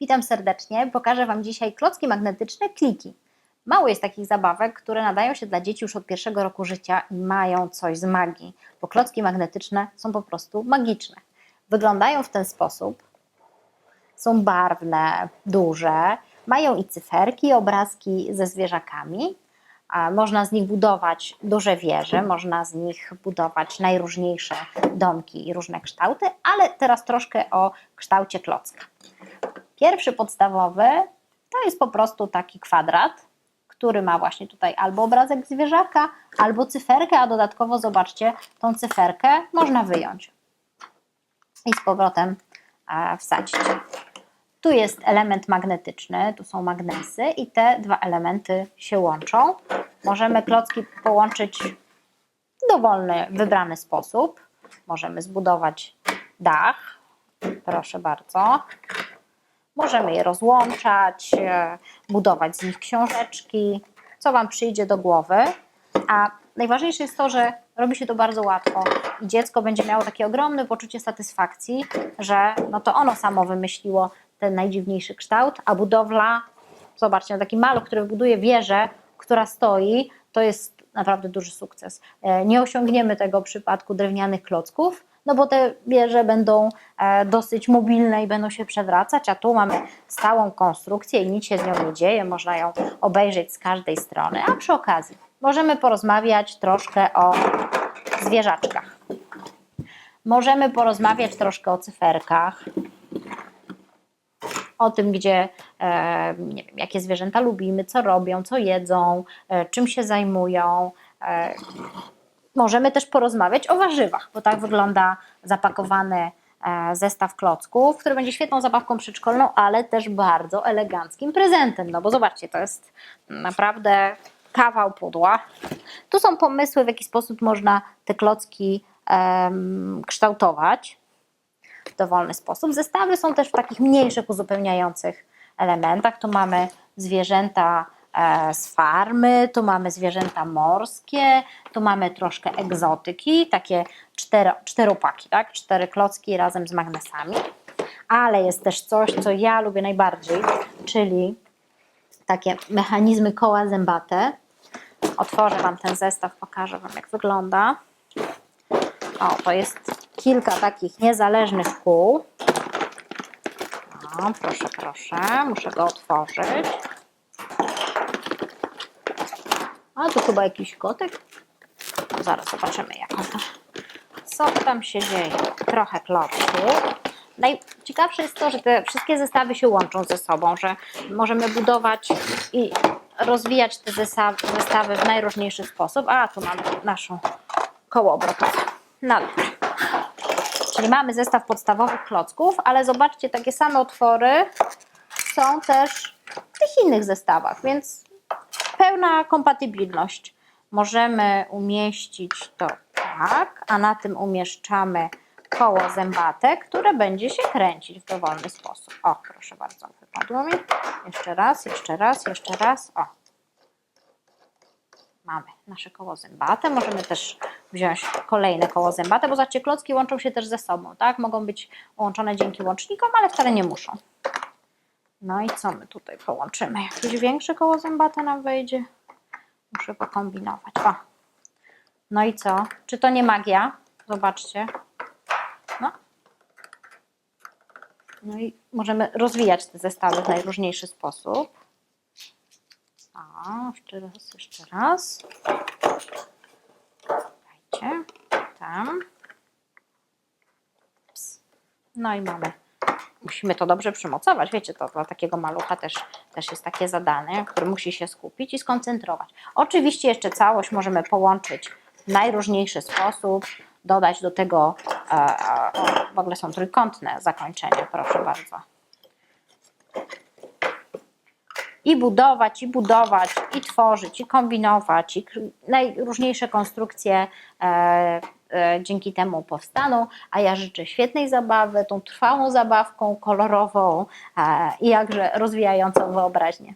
Witam serdecznie. Pokażę Wam dzisiaj klocki magnetyczne kliki. Mało jest takich zabawek, które nadają się dla dzieci już od pierwszego roku życia i mają coś z magii, bo klocki magnetyczne są po prostu magiczne. Wyglądają w ten sposób. Są barwne, duże, mają i cyferki, i obrazki ze zwierzakami. Można z nich budować duże wieże, można z nich budować najróżniejsze domki i różne kształty, ale teraz troszkę o kształcie klocka. Pierwszy podstawowy to jest po prostu taki kwadrat, który ma właśnie tutaj albo obrazek zwierzaka, albo cyferkę, a dodatkowo zobaczcie, tą cyferkę można wyjąć i z powrotem wsadzić. Tu jest element magnetyczny, tu są magnesy i te dwa elementy się łączą. Możemy klocki połączyć w dowolny, wybrany sposób. Możemy zbudować dach, proszę bardzo. Możemy je rozłączać, e, budować z nich książeczki, co Wam przyjdzie do głowy. A najważniejsze jest to, że robi się to bardzo łatwo i dziecko będzie miało takie ogromne poczucie satysfakcji, że no to ono samo wymyśliło ten najdziwniejszy kształt, a budowla, zobaczcie, taki maluch, który buduje wieżę, która stoi, to jest naprawdę duży sukces. E, Nie osiągniemy tego w przypadku drewnianych klocków, no bo te wieże będą e, dosyć mobilne i będą się przewracać, a tu mamy stałą konstrukcję i nic się z nią nie dzieje, można ją obejrzeć z każdej strony, a przy okazji możemy porozmawiać troszkę o zwierzaczkach. Możemy porozmawiać troszkę o cyferkach, o tym, gdzie, e, nie wiem, jakie zwierzęta lubimy, co robią, co jedzą, e, czym się zajmują. Możemy też porozmawiać o warzywach, bo tak wygląda zapakowany e, zestaw klocków, który będzie świetną zabawką przedszkolną, ale też bardzo eleganckim prezentem. No bo zobaczcie, to jest naprawdę kawał pudła. Tu są pomysły, w jaki sposób można te klocki em, kształtować w dowolny sposób. Zestawy są też w takich mniejszych, uzupełniających elementach. Tu mamy zwierzęta z farmy, tu mamy zwierzęta morskie, tu mamy troszkę egzotyki, takie cztero, czteropaki, tak? cztery klocki razem z magnesami. Ale jest też coś, co ja lubię najbardziej, czyli takie mechanizmy koła zębate. Otworzę Wam ten zestaw, pokażę Wam jak wygląda. O, to jest kilka takich niezależnych kół. O, proszę, proszę, muszę go otworzyć. A tu chyba jakiś kotek. Zaraz zobaczymy, jak on. Co tam się dzieje? Trochę klocków. Najciekawsze jest to, że te wszystkie zestawy się łączą ze sobą, że możemy budować i rozwijać te zestawy w najróżniejszy sposób. A tu mamy naszą koło obrotowe. No dobrze. Czyli mamy zestaw podstawowych klocków, ale zobaczcie, takie same otwory są też w tych innych zestawach, więc pełna kompatybilność. Możemy umieścić to tak, a na tym umieszczamy koło zębate, które będzie się kręcić w dowolny sposób. O, proszę bardzo, wypadło mi. Jeszcze raz, jeszcze raz, jeszcze raz. O. Mamy nasze koło zębate. Możemy też wziąć kolejne koło zębate, bo zobaczcie, klocki łączą się też ze sobą, tak? Mogą być łączone dzięki łącznikom, ale wcale nie muszą. No i co my tutaj połączymy? Jakieś większe koło zębate nam wejdzie? Muszę pokombinować. O. No i co? Czy to nie magia? Zobaczcie. No. No i możemy rozwijać te zestawy w najróżniejszy sposób. O, jeszcze raz, jeszcze raz. Dajcie. Tam. Ps. No i mamy. Musimy to dobrze przymocować. Wiecie, to dla takiego malucha też, też jest takie zadanie, który musi się skupić i skoncentrować. Oczywiście jeszcze całość możemy połączyć w najróżniejszy sposób, dodać do tego, e, e, w ogóle są trójkątne zakończenia, proszę bardzo. I budować, i budować, i tworzyć, i kombinować, i najróżniejsze konstrukcje e, e, dzięki temu powstaną. A ja życzę świetnej zabawy, tą trwałą zabawką, kolorową e, i jakże rozwijającą wyobraźnię.